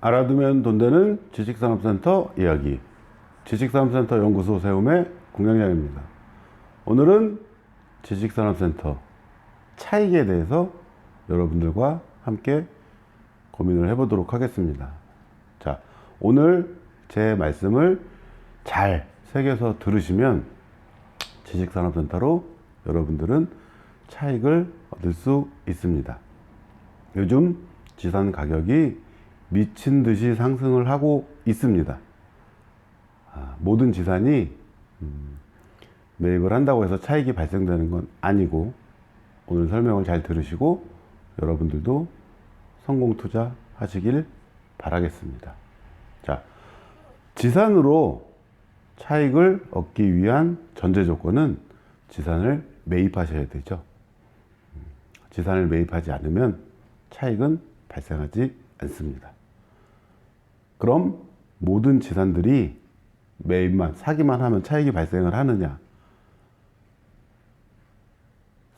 알아두면 돈 되는 지식산업센터 이야기 지식산업센터 연구소 세움의 공장장입니다. 오늘은 지식산업센터 차익에 대해서 여러분들과 함께 고민을 해보도록 하겠습니다. 자, 오늘 제 말씀을 잘 새겨서 들으시면 지식산업센터로 여러분들은 차익을 얻을 수 있습니다. 요즘 지산 가격이 미친 듯이 상승을 하고 있습니다. 아, 모든 지산이 음, 매입을 한다고 해서 차익이 발생되는 건 아니고 오늘 설명을 잘 들으시고 여러분들도 성공 투자 하시길 바라겠습니다. 자, 지산으로 차익을 얻기 위한 전제 조건은 지산을 매입하셔야 되죠. 음, 지산을 매입하지 않으면 차익은 발생하지 않습니다. 그럼 모든 지산들이 매입만 사기만 하면 차익이 발생을 하느냐?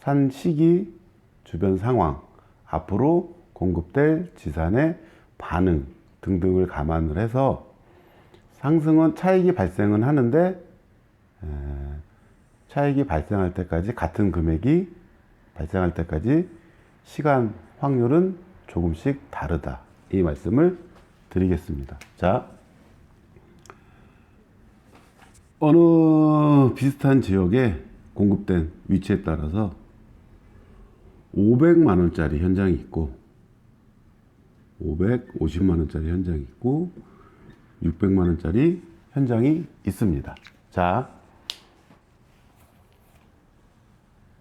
산 시기, 주변 상황, 앞으로 공급될 지산의 반응 등등을 감안을 해서 상승은 차익이 발생은 하는데 에, 차익이 발생할 때까지 같은 금액이 발생할 때까지 시간 확률은 조금씩 다르다. 이 말씀을 드리겠습니다. 자, 어느 비슷한 지역에 공급된 위치에 따라서 500만 원짜리 현장이 있고 550만 원짜리 현장이 있고 600만 원짜리 현장이 있습니다. 자,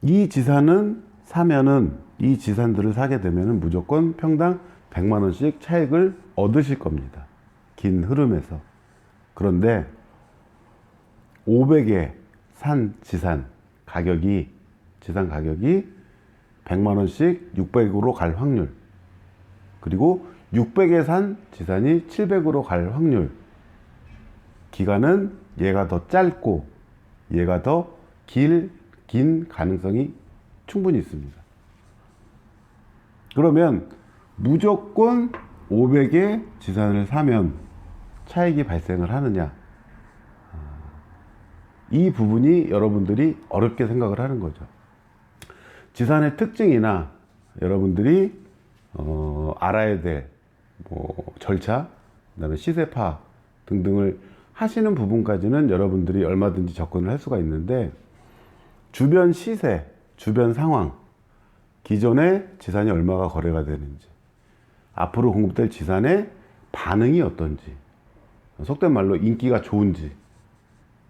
이 지산은 사면은 이 지산들을 사게 되면은 무조건 평당 100만 원씩 차익을 얻으실 겁니다. 긴 흐름에서. 그런데 500에 산 지산 가격이 지산 가격이 100만 원씩 600으로 갈 확률. 그리고 600에 산 지산이 700으로 갈 확률. 기간은 얘가 더 짧고 얘가 더 길, 긴 가능성이 충분히 있습니다. 그러면 무조건 500의 지산을 사면 차익이 발생을 하느냐? 이 부분이 여러분들이 어렵게 생각을 하는 거죠. 지산의 특징이나 여러분들이 어, 알아야 될 뭐 절차, 그다음에 시세 파악 등등을 하시는 부분까지는 여러분들이 얼마든지 접근을 할 수가 있는데 주변 시세, 주변 상황, 기존의 지산이 얼마가 거래가 되는지, 앞으로 공급될 지산의 반응이 어떤지, 속된 말로 인기가 좋은지,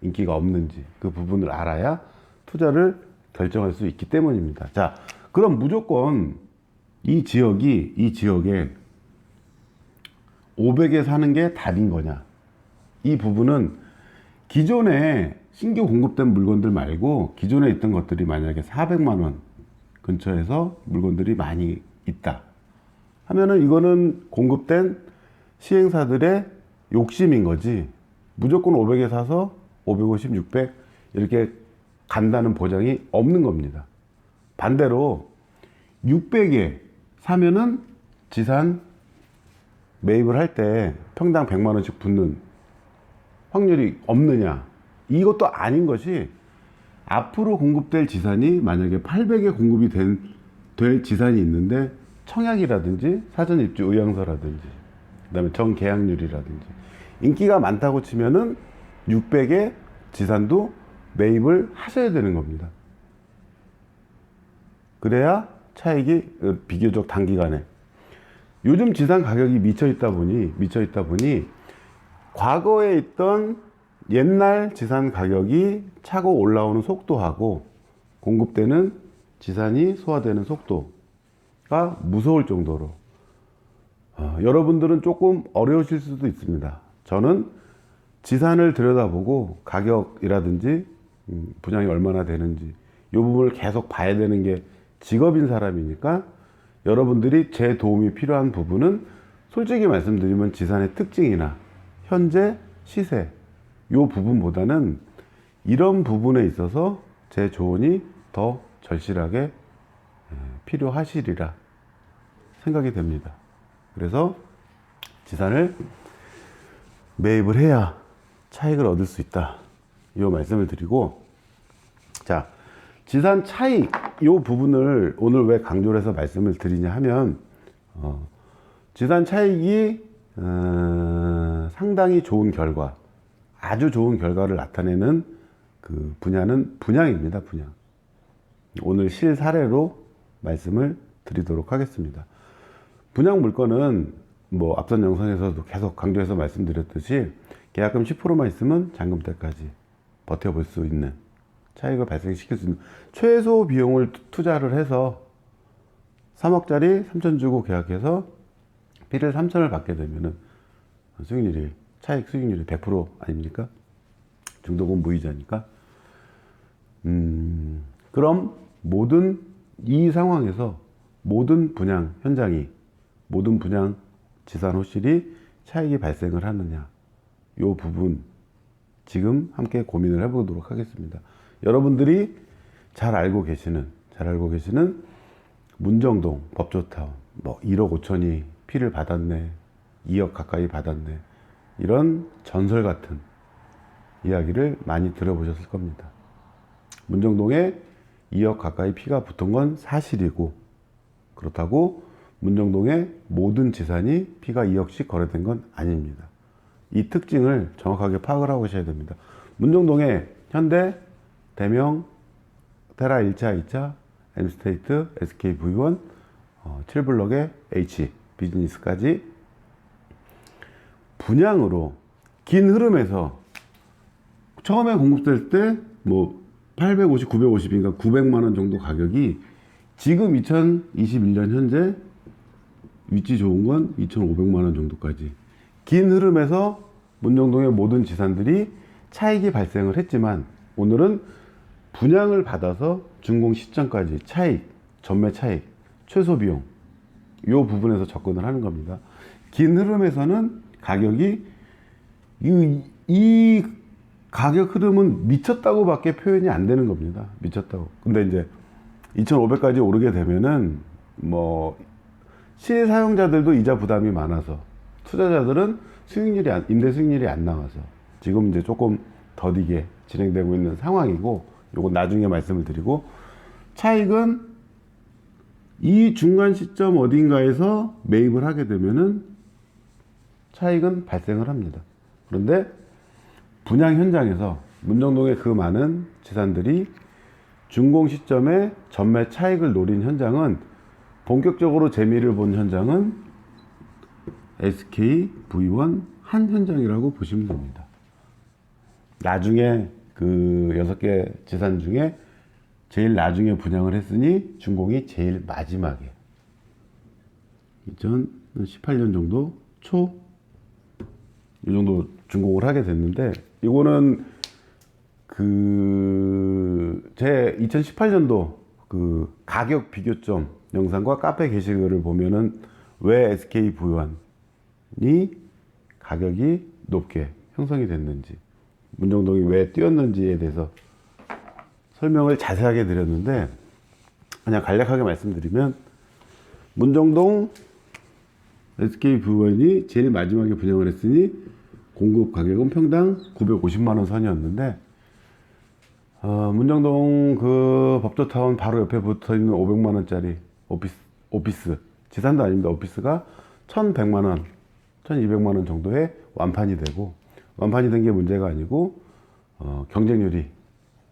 인기가 없는지 그 부분을 알아야 투자를 결정할 수 있기 때문입니다. 자, 그럼 무조건 이 지역이 이 지역에 500에 사는 게 답인 거냐? 이 부분은 기존에 신규 공급된 물건들 말고 기존에 있던 것들이 만약에 400만 원 근처에서 물건들이 많이 있다. 하면은 이거는 공급된 시행사들의 욕심인 거지. 무조건 500에 사서 550, 600 이렇게 간다는 보장이 없는 겁니다. 반대로 600에 사면은 지산 매입을 할 때 평당 100만 원씩 붙는 확률이 없느냐? 이것도 아닌 것이 앞으로 공급될 지산이 만약에 800에 공급이 된, 될 지산이 있는데 청약이라든지 사전 입주 의향서라든지 그다음에 정계약률이라든지 인기가 많다고 치면은 600의 지산도 매입을 하셔야 되는 겁니다. 그래야 차익이 비교적 단기간에 요즘 지산 가격이 미쳐 있다 보니 미쳐 있다 보니 과거에 있던 옛날 지산 가격이 차고 올라오는 속도하고 공급되는 지산이 소화되는 속도가 무서울 정도로 어, 여러분들은 조금 어려우실 수도 있습니다. 저는 지산을 들여다보고 가격이라든지 음, 분양이 얼마나 되는지 이 부분을 계속 봐야 되는 게 직업인 사람이니까 여러분들이 제 도움이 필요한 부분은 솔직히 말씀드리면 지산의 특징이나 현재 시세 이 부분보다는 이런 부분에 있어서 제 조언이 더 절실하게 예, 필요하시리라 생각이 됩니다. 그래서 지산을 매입을 해야 차익을 얻을 수 있다. 이 말씀을 드리고 자 지산 차익 이 부분을 오늘 왜 강조를 해서 말씀을 드리냐 하면 어, 지산 차익이 어, 상당히 좋은 결과 아주 좋은 결과를 나타내는 그 분야는 분양입니다 분양. 오늘 실 사례로 말씀을 드리도록 하겠습니다. 분양 물건은 뭐 앞선 영상에서도 계속 강조해서 말씀드렸듯이 계약금 10%만 있으면 잔금 때까지 버텨볼 수 있는 차익을 발생시킬 수 있는 최소 비용을 투- 투자를 해서 3억짜리 3천 주고 계약해서 비를 3천을 받게 되면은 수익률이 차익 수익률이 100% 아닙니까? 중도금 무이자니까. 음, 그럼 모든 이 상황에서 모든 분양 현장이 모든 분양 지산 호실이 차익이 발생을 하느냐 이 부분 지금 함께 고민을 해보도록 하겠습니다. 여러분들이 잘 알고 계시는 잘 알고 계시는 문정동 법조타운 뭐 1억 5천이 피를 받았네 2억 가까이 받았네 이런 전설 같은 이야기를 많이 들어보셨을 겁니다. 문정동에 2억 가까이 피가 붙은 건 사실이고 그렇다고 문정동의 모든 지산이 피가 2억씩 거래된 건 아닙니다. 이 특징을 정확하게 파악을 하고 계셔야 됩니다. 문정동에 현대, 대명, 테라 1차, 2차, M스테이트, SKV1, 어, 7블럭의 H 비즈니스까지 분양으로 긴 흐름에서 처음에 공급될 때 뭐 850, 950인가 900만 원 정도 가격이 지금 2021년 현재 위치 좋은 건 2,500만 원 정도까지 긴 흐름에서 문정동의 모든 지산들이 차익이 발생을 했지만 오늘은 분양을 받아서 준공 시점까지 차익, 전매 차익, 최소 비용 이 부분에서 접근을 하는 겁니다. 긴 흐름에서는 가격이 이, 이 가격 흐름은 미쳤다고밖에 표현이 안 되는 겁니다. 미쳤다고. 근데 이제 2,500까지 오르게 되면은 뭐 실사용자들도 이자 부담이 많아서 투자자들은 수익률이 안, 임대 수익률이 안 나와서 지금 이제 조금 더디게 진행되고 있는 상황이고 요건 나중에 말씀을 드리고 차익은 이 중간 시점 어딘가에서 매입을 하게 되면은 차익은 발생을 합니다. 그런데 분양 현장에서 문정동의 그 많은 지산들이 준공 시점에 전매 차익을 노린 현장은 본격적으로 재미를 본 현장은 SK V1 한 현장이라고 보시면 됩니다. 나중에 그 여섯 개 지산 중에 제일 나중에 분양을 했으니 준공이 제일 마지막에 2018년 정도 초 이 정도 준공을 하게 됐는데 이거는 그 제 2018년도 그 가격 비교점 영상과 카페 게시글을 보면은 왜 SK V1이 가격이 높게 형성이 됐는지 문정동이 왜 뛰었는지에 대해서 설명을 자세하게 드렸는데 그냥 간략하게 말씀드리면 문정동 SK V1이 제일 마지막에 분양을 했으니 공급 가격은 평당 950만 원 선이었는데 어, 문정동 그 법조타운 바로 옆에 붙어 있는 500만 원짜리 오피스 오피스 지산도 아닙니다. 오피스가 1,100만 원, 1,200만 원 정도의 완판이 되고 완판이 된 게 문제가 아니고 어, 경쟁률이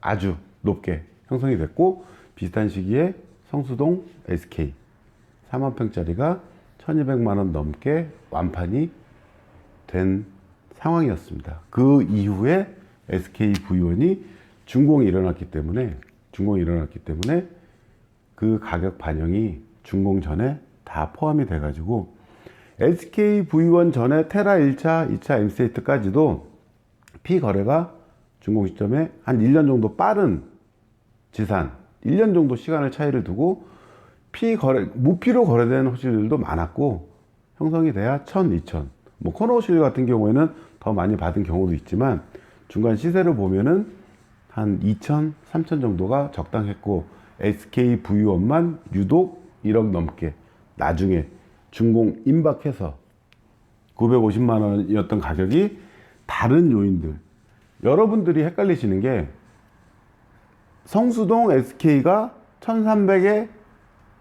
아주 높게 형성이 됐고 비슷한 시기에 성수동 SK 4만 평짜리가 1,200만 원 넘게 완판이 된 상황이었습니다. 그 이후에 SK V1이 준공이 일어났기 때문에 준공이 일어났기 때문에 그 가격 반영이 준공 전에 다 포함이 돼가지고 SK V1 전에 테라 1차, 2차 M스테이트까지도 피 거래가 준공 시점에 한 1년 정도 빠른 지산 1년 정도 시간을 차이를 두고 피거래 무피로 거래되는 호실들도 많았고 형성이 돼야 1000, 2000. 뭐 코너 호실 같은 경우에는 더 많이 받은 경우도 있지만 중간 시세를 보면은 한 2천, 3천 정도가 적당했고 SK V1만 유독 1억 넘게 나중에 준공 임박해서 950만 원이었던 가격이 다른 요인들 여러분들이 헷갈리시는 게 성수동 SK가 1300에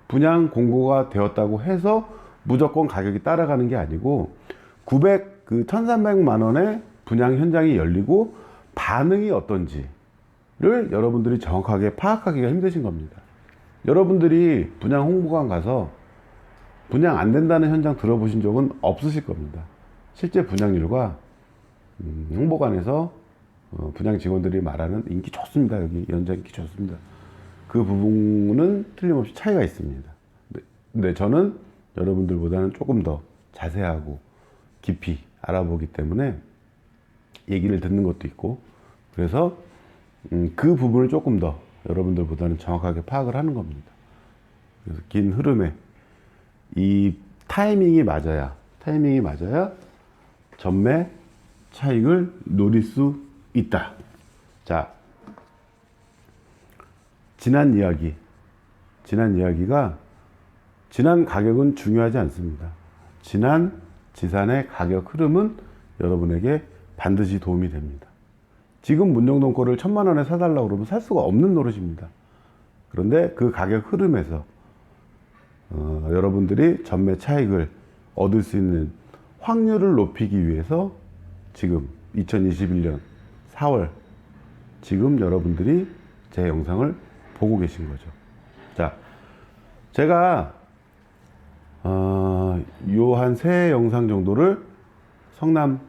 분양 공고가 되었다고 해서 무조건 가격이 따라가는 게 아니고 900, 그 1300만 원의 분양 현장이 열리고 반응이 어떤지를 여러분들이 정확하게 파악하기가 힘드신 겁니다. 여러분들이 분양 홍보관 가서 분양 안 된다는 현장 들어보신 적은 없으실 겁니다. 실제 분양률과 음, 홍보관에서 어, 분양 직원들이 말하는 인기 좋습니다. 여기 연장 인기 좋습니다. 그 부분은 틀림없이 차이가 있습니다. 네, 근데 저는 여러분들보다는 조금 더 자세하고 깊이 알아보기 때문에 얘기를 듣는 것도 있고 그래서 음, 그 부분을 조금 더 여러분들보다는 정확하게 파악을 하는 겁니다. 그래서 긴 흐름에 이 타이밍이 맞아야 타이밍이 맞아야 전매 차익을 노릴 수 있다. 자, 지난 이야기, 지난 이야기가 지난 가격은 중요하지 않습니다. 지난 지산의 가격 흐름은 여러분에게 반드시 도움이 됩니다. 지금 문정동 거를 천만 원에 사달라고 그러면 살 수가 없는 노릇입니다. 그런데 그 가격 흐름에서 어, 여러분들이 전매 차익을 얻을 수 있는 확률을 높이기 위해서 지금 2021년 4월 지금 여러분들이 제 영상을 보고 계신 거죠. 자, 제가 어, 요한 세 영상 정도를 성남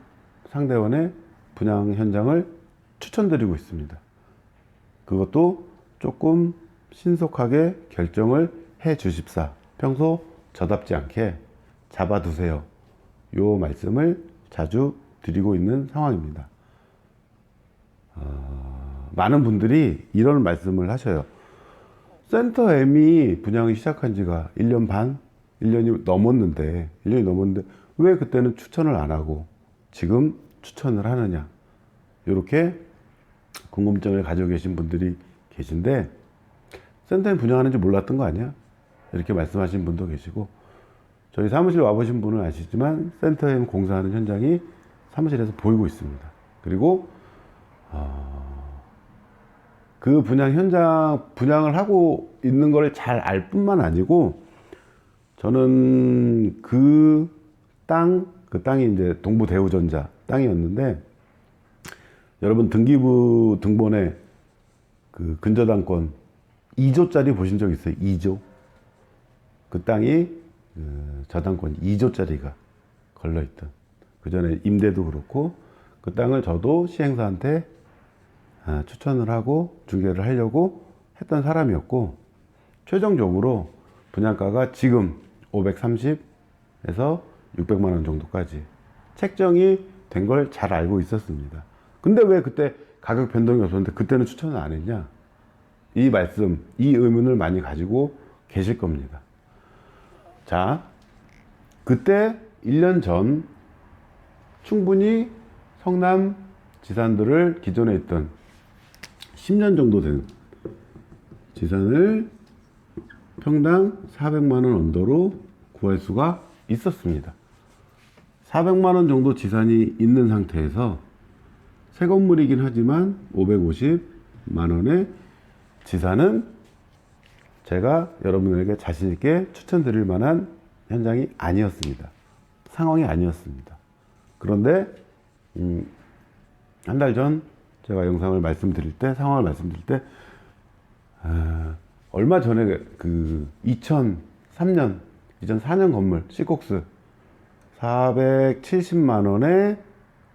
상대원의 분양 현장을 추천드리고 있습니다. 그것도 조금 신속하게 결정을 해 주십사. 평소 저답지 않게 잡아두세요. 요 말씀을 자주 드리고 있는 상황입니다. 어, 많은 분들이 이런 말씀을 하셔요. 센터 M이 분양이 시작한 지가 1년 반, 1년이 넘었는데, 1년이 넘었는데, 왜 그때는 추천을 안 하고 지금 추천을 하느냐. 이렇게 궁금증을 가지고 계신 분들이 계신데, 센터에 분양하는지 몰랐던 거 아니야? 이렇게 말씀하신 분도 계시고, 저희 사무실 와보신 분은 아시지만, 센터에 공사하는 현장이 사무실에서 보이고 있습니다. 그리고, 어, 그 분양 현장, 분양을 하고 있는 걸 잘 알 뿐만 아니고, 저는 그 땅, 그 땅이 이제 동부 대우전자 땅이었는데, 여러분 등기부 등본에 그 근저당권 2조짜리 보신 적 있어요? 2조. 그 땅이 그 저당권 2조짜리가 걸려있던. 그 전에 임대도 그렇고, 그 땅을 저도 시행사한테 아, 추천을 하고 중개를 하려고 했던 사람이었고, 최종적으로 분양가가 지금 530에서 600만 원 정도까지 책정이 된 걸 잘 알고 있었습니다. 근데 왜 그때 가격 변동이 없었는데 그때는 추천을 안 했냐? 이 말씀, 이 의문을 많이 가지고 계실 겁니다. 자, 그때 1년 전 충분히 성남 지산들을 기존에 있던 10년 정도 된 지산을 평당 400만 원 언더로 구할 수가 있었습니다. 400만 원 정도 지산이 있는 상태에서 새 건물이긴 하지만 550만 원의 지산은 제가 여러분에게 자신 있게 추천드릴 만한 현장이 아니었습니다. 상황이 아니었습니다. 그런데 음, 한 달 전 제가 영상을 말씀드릴 때 상황을 말씀드릴 때 아, 얼마 전에 그 2003년 2004년 건물 시콕스 470만 원에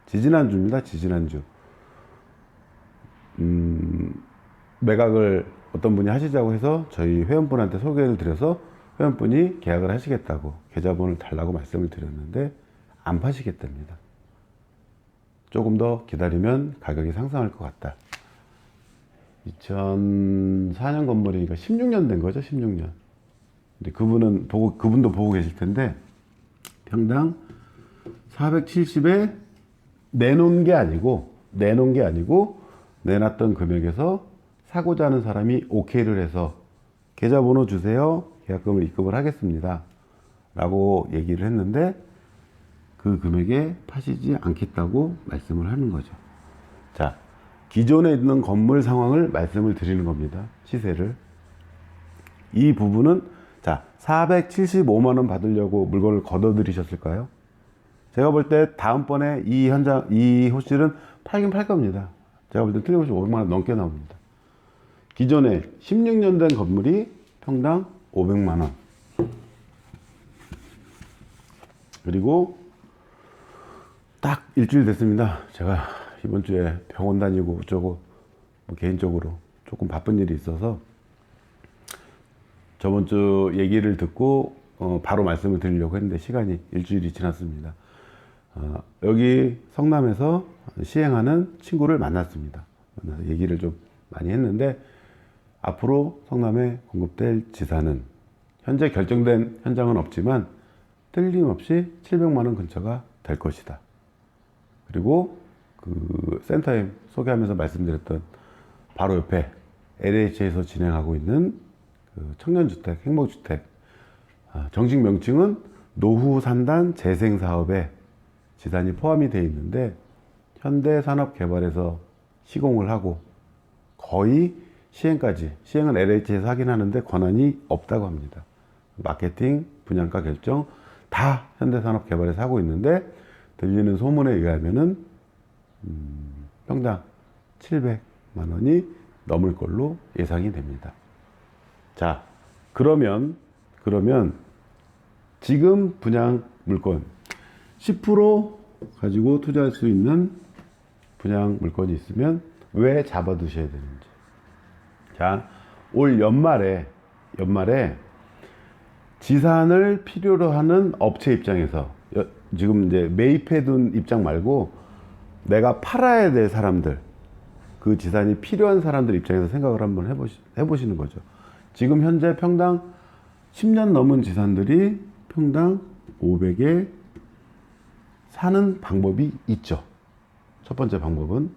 지지난주입니다. 지지난주. 음, 매각을 어떤 분이 하시자고 해서 저희 회원분한테 소개를 드려서 회원분이 계약을 하시겠다고 계좌번호를 달라고 말씀을 드렸는데 안 파시겠답니다. 조금 더 기다리면 가격이 상승할 것 같다. 2004년 건물이니까 16년 된 거죠, 16년. 근데 그분은 보고 그분도 보고 계실 텐데 평당 470에 내놓은 게 아니고 내놓은 게 아니고 내놨던 금액에서 사고자 하는 사람이 오케이를 해서 계좌번호 주세요. 계약금을 입금을 하겠습니다. 라고 얘기를 했는데 그 금액에 파시지 않겠다고 말씀을 하는 거죠. 자, 기존에 있는 건물 상황을 말씀을 드리는 겁니다. 시세를. 이 부분은 자, 475만 원 받으려고 물건을 걷어들이셨을까요? 제가 볼 때 다음번에 이 현장, 이 호실은 팔긴 팔 겁니다. 제가 볼 때 틀림없이 500만 원 넘게 나옵니다. 기존에 16년 된 건물이 평당 500만 원. 그리고 딱 일주일 됐습니다. 제가 이번 주에 병원 다니고 어쩌고 뭐 개인적으로 조금 바쁜 일이 있어서 저번 주 얘기를 듣고 어, 바로 말씀을 드리려고 했는데 시간이 일주일이 지났습니다. 어, 여기 성남에서 시행하는 친구를 만났습니다. 만나서 얘기를 좀 많이 했는데 앞으로 성남에 공급될 지사는 현재 결정된 현장은 없지만 틀림없이 700만 원 근처가 될 것이다. 그리고 그 센터에 소개하면서 말씀드렸던 바로 옆에 LH에서 진행하고 있는 그 청년주택, 행복주택 아, 정식 명칭은 노후 산단 재생 사업에 지산이 포함이 되어 있는데 현대산업개발에서 시공을 하고 거의 시행까지 시행은 LH에서 하긴 하는데 권한이 없다고 합니다. 마케팅, 분양가 결정 다 현대산업개발에서 하고 있는데 들리는 소문에 의하면은 음, 평당 700만 원이 넘을 걸로 예상이 됩니다. 자, 그러면 그러면 지금 분양 물건 10% 가지고 투자할 수 있는 분양 물건이 있으면 왜 잡아두셔야 되는지. 자, 올 연말에 연말에 지산을 필요로 하는 업체 입장에서 여- 지금 이제 매입해둔 입장 말고 내가 팔아야 될 사람들 그 지산이 필요한 사람들 입장에서 생각을 한번 해보시, 해보시는 거죠. 지금 현재 평당 10년 넘은 지산들이 평당 500에 사는 방법이 있죠. 첫 번째 방법은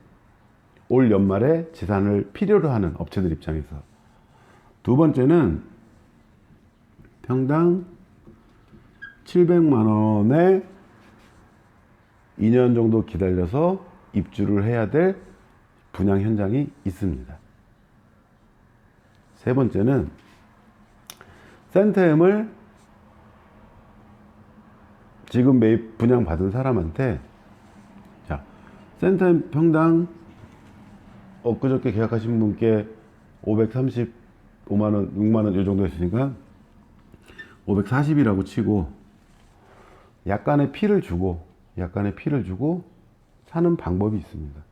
올 연말에 지산을 필요로 하는 업체들 입장에서 두 번째는 평당 700만 원에 2년 정도 기다려서 입주를 해야 될 분양 현장이 있습니다. 세 번째는 센터엠을 지금 매입 분양 받은 사람한테 자 센터엠 평당 엊그저께 계약하신 분께 535만 원, 6만 원 이 정도 했으니까 540이라고 치고 약간의 피를 주고 약간의 피를 주고 사는 방법이 있습니다.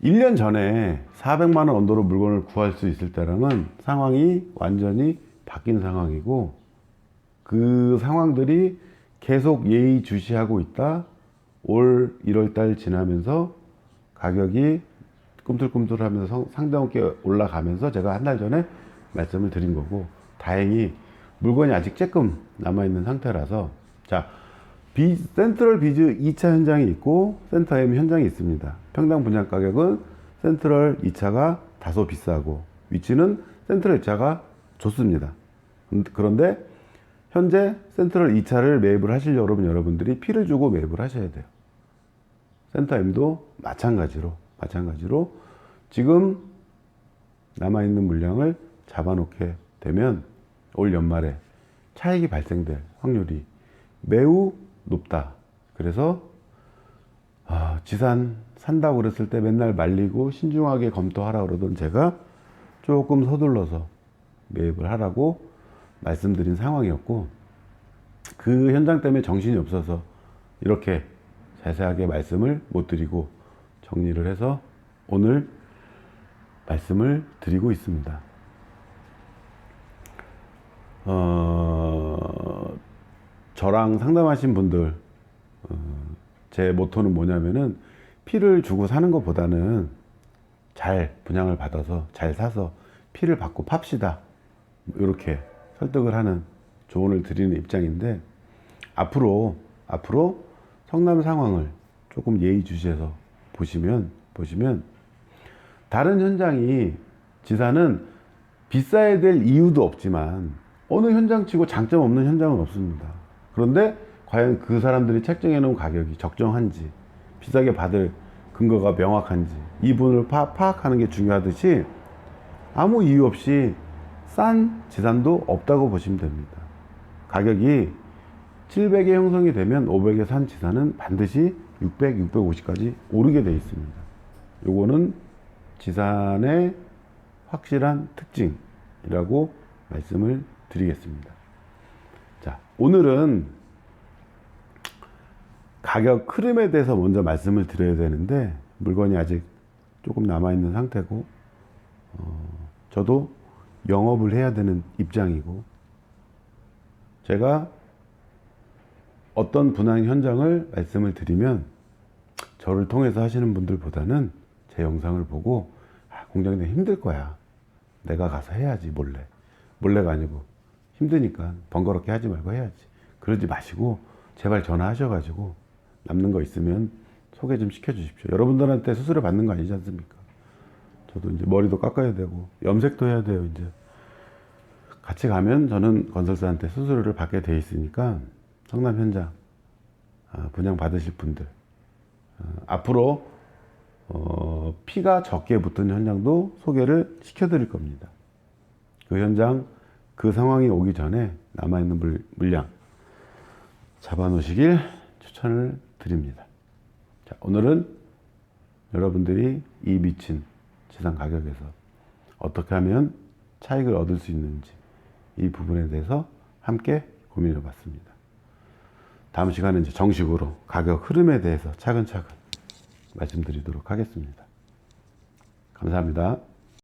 일 년 전에 400만 원 언더로 물건을 구할 수 있을 때랑은 상황이 완전히 바뀐 상황이고 그 상황들이 계속 예의주시하고 있다. 올 1월 달 지나면서 가격이 꿈틀꿈틀하면서 성- 상당하게 올라가면서 제가 한 달 전에 말씀을 드린 거고 다행히 물건이 아직 조금 남아있는 상태라서 자 비, 센트럴 비즈 2차 현장이 있고 센터 M 현장이 있습니다. 평당 분양 가격은 센트럴 2차가 다소 비싸고 위치는 센트럴 2차가 좋습니다. 음, 그런데 현재 센트럴 2차를 매입을 하실 여러분 여러분들이 피를 주고 매입을 하셔야 돼요. 센터 M도 마찬가지로 마찬가지로 지금 남아 있는 물량을 잡아놓게 되면 올 연말에 차익이 발생될 확률이 매우 높다. 그래서 아, 지산 산다고 그랬을 때 맨날 말리고 신중하게 검토하라 그러던 제가 조금 서둘러서 매입을 하라고 말씀드린 상황이었고 그 현장 때문에 정신이 없어서 이렇게 자세하게 말씀을 못 드리고 정리를 해서 오늘 말씀을 드리고 있습니다. 어, 저랑 상담하신 분들, 어, 제 모토는 뭐냐면은 피를 주고 사는 것보다는 잘 분양을 받아서 잘 사서 피를 받고 팝시다. 이렇게 설득을 하는 조언을 드리는 입장인데 앞으로 앞으로 성남 상황을 조금 예의주시해서 보시면 보시면 다른 현장이 지사는 비싸야 될 이유도 없지만 어느 현장치고 장점 없는 현장은 없습니다. 그런데 과연 그 사람들이 책정해 놓은 가격이 적정한지 비싸게 받을 근거가 명확한지 이 부분을 파, 파악하는 게 중요하듯이 아무 이유 없이 싼 지산도 없다고 보시면 됩니다. 가격이 700에 형성이 되면 500에 산 지산은 반드시 600, 650까지 오르게 되어 있습니다. 요거는 지산의 확실한 특징이라고 말씀을 드리겠습니다. 자, 오늘은 가격 흐름에 대해서 먼저 말씀을 드려야 되는데 물건이 아직 조금 남아 있는 상태고 어, 저도 영업을 해야 되는 입장이고 제가 어떤 분양 현장을 말씀을 드리면 저를 통해서 하시는 분들보다는 제 영상을 보고 아, 공장님 힘들 거야. 내가 가서 해야지 몰래. 몰래가 아니고 힘드니까 번거롭게 하지 말고 해야지. 그러지 마시고 제발 전화하셔가지고 남는 거 있으면 소개 좀 시켜 주십시오. 여러분들한테 수수료 받는 거 아니지 않습니까? 저도 이제 머리도 깎아야 되고 염색도 해야 돼요. 이제 같이 가면 저는 건설사한테 수수료를 받게 돼 있으니까 성남 현장 아, 분양 받으실 분들 어, 앞으로 어, 피가 적게 붙은 현장도 소개를 시켜드릴 겁니다. 그 현장 그 상황이 오기 전에 남아있는 물, 물량 잡아놓으시길 추천을 드립니다. 자, 오늘은 여러분들이 이 미친 지상 가격에서 어떻게 하면 차익을 얻을 수 있는지 이 부분에 대해서 함께 고민해 봤습니다. 다음 시간에 이제 정식으로 가격 흐름에 대해서 차근차근 말씀드리도록 하겠습니다. 감사합니다.